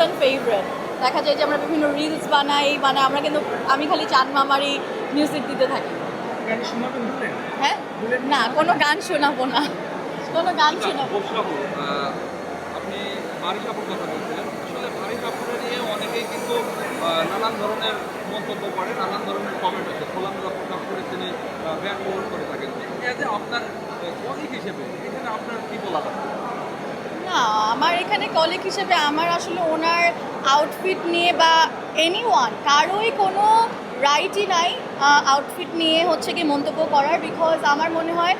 Person favourite দেখা যায় যে আমরা বিভিন্ন রিলস বানাই মানে আমরা কিন্তু আমি খালি চাঁদ মামারই মিউজিক দিতে থাকি। হ্যাঁ? না কোনো গান শোনাবো না। কোনো গান শোনাবো আপনি বাড়ি কাপড় কথা বলছিলেন। আসলে বাড়ি কাপড়ে নিয়ে অনেকেই কিন্তু নানান ধরনের মন্তব্য করে নানান ধরনের কমেন্ট আছে। খোলামেলা প্রকাশ করে তিনি ব্যান করে থাকেন। আপনার কলিগ হিসেবে এখানে আপনার কি বলা থাকে না, আমার এখানে কলিগ হিসেবে আমার আসলে ওনার আউটফিট নিয়ে বা এনি ওয়ান কারোই কোনো রাইটই নাই আউটফিট নিয়ে হচ্ছে কি মন্তব্য করার বিকজ আমার মনে হয়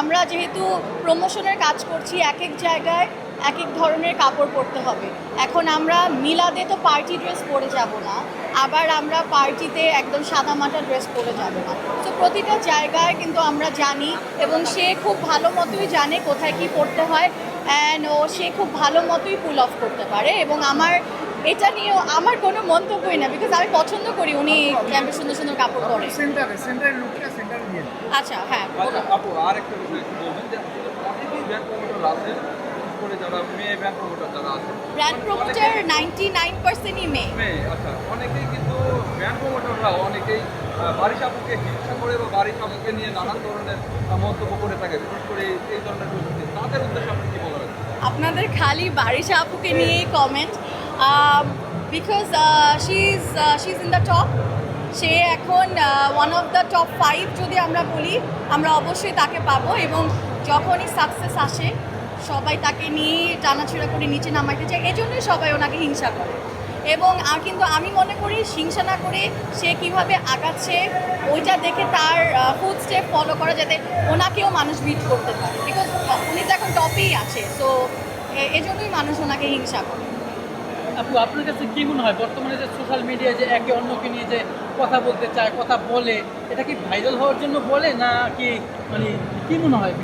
আমরা যেহেতু প্রমোশনের কাজ করছি এক এক জায়গায় এক এক ধরনের কাপড় পরতে হবে। এখন আমরা মিলাদে তো পার্টি ড্রেস পরে যাব না, আবার আমরা পার্টিতে একদম সাদা মাটা ড্রেস পরে যাব না। তো প্রতিটা জায়গায় কিন্তু আমরা জানি এবং সে খুব ভালো মতোই জানে কোথায় কি পড়তে হয়। অ্যান্ড ও সে খুব ভালো মতোই পুল অফ করতে পারে এবং আমার এটা নিয়েও আমার কোনো মন্তব্যই না বিকজ আমি পছন্দ করি উনি ক্যাম্পে সুন্দর সুন্দর কাপড় পরে। আচ্ছা হ্যাঁ আচ্ছা আপু আর একটা বিষয় বলবেন যে অনেকেই ব্যান্ড প্রমোটার আছে করে যারা মেয়ে ব্যান্ড প্রমোটার যারা আছে। ব্র্যান্ড প্রমোটার নাইনটি নাইন পার্সেন্টই মেয়ে। মেয়ে আচ্ছা অনেকেই কিন্তু প্রমোটাররা অনেকেই হিংসা করে বা নিয়ে নানান ধরনের মন্তব্য করে থাকে বিশেষ করে এই- এই ধরনের তাদের উদ্দেশ্যে আপনাদের খালি বারিশা আপুকে নিয়েই comment because she is she is in the top সে এখন one of the top five যদি আমরা বলি, আমরা অবশ্যই তাকে পাবো এবং যখনই সাকসেস আসে সবাই তাকে নিয়ে টানাছড়া করে নিচে নামাইতে চায় এই জন্যই সবাই ওনাকে হিংসা করে। এবং আর কিন্তু আমি মনে করি হিংসা না করে সে কীভাবে আগাচ্ছে, ওইটা দেখে তার ফুড স্টেপ ফলো করা যাতে ওনাকেও মানুষ বিট করতে পারে। বিকজ উনি তো এখন টপেই আছে তো এজন্যই মানুষ ওনাকে হিংসা করে। আপু, আপনার কাছে কি মনে হয়? বর্তমানে যে সোশ্যাল মিডিয়ায় যে একে অন্যকে নিয়ে যে কথা বলতে চায়, কথা বলে, এটা কি ভাইরাল হওয়ার জন্য বলে, না কি মানে কি মনে হয়?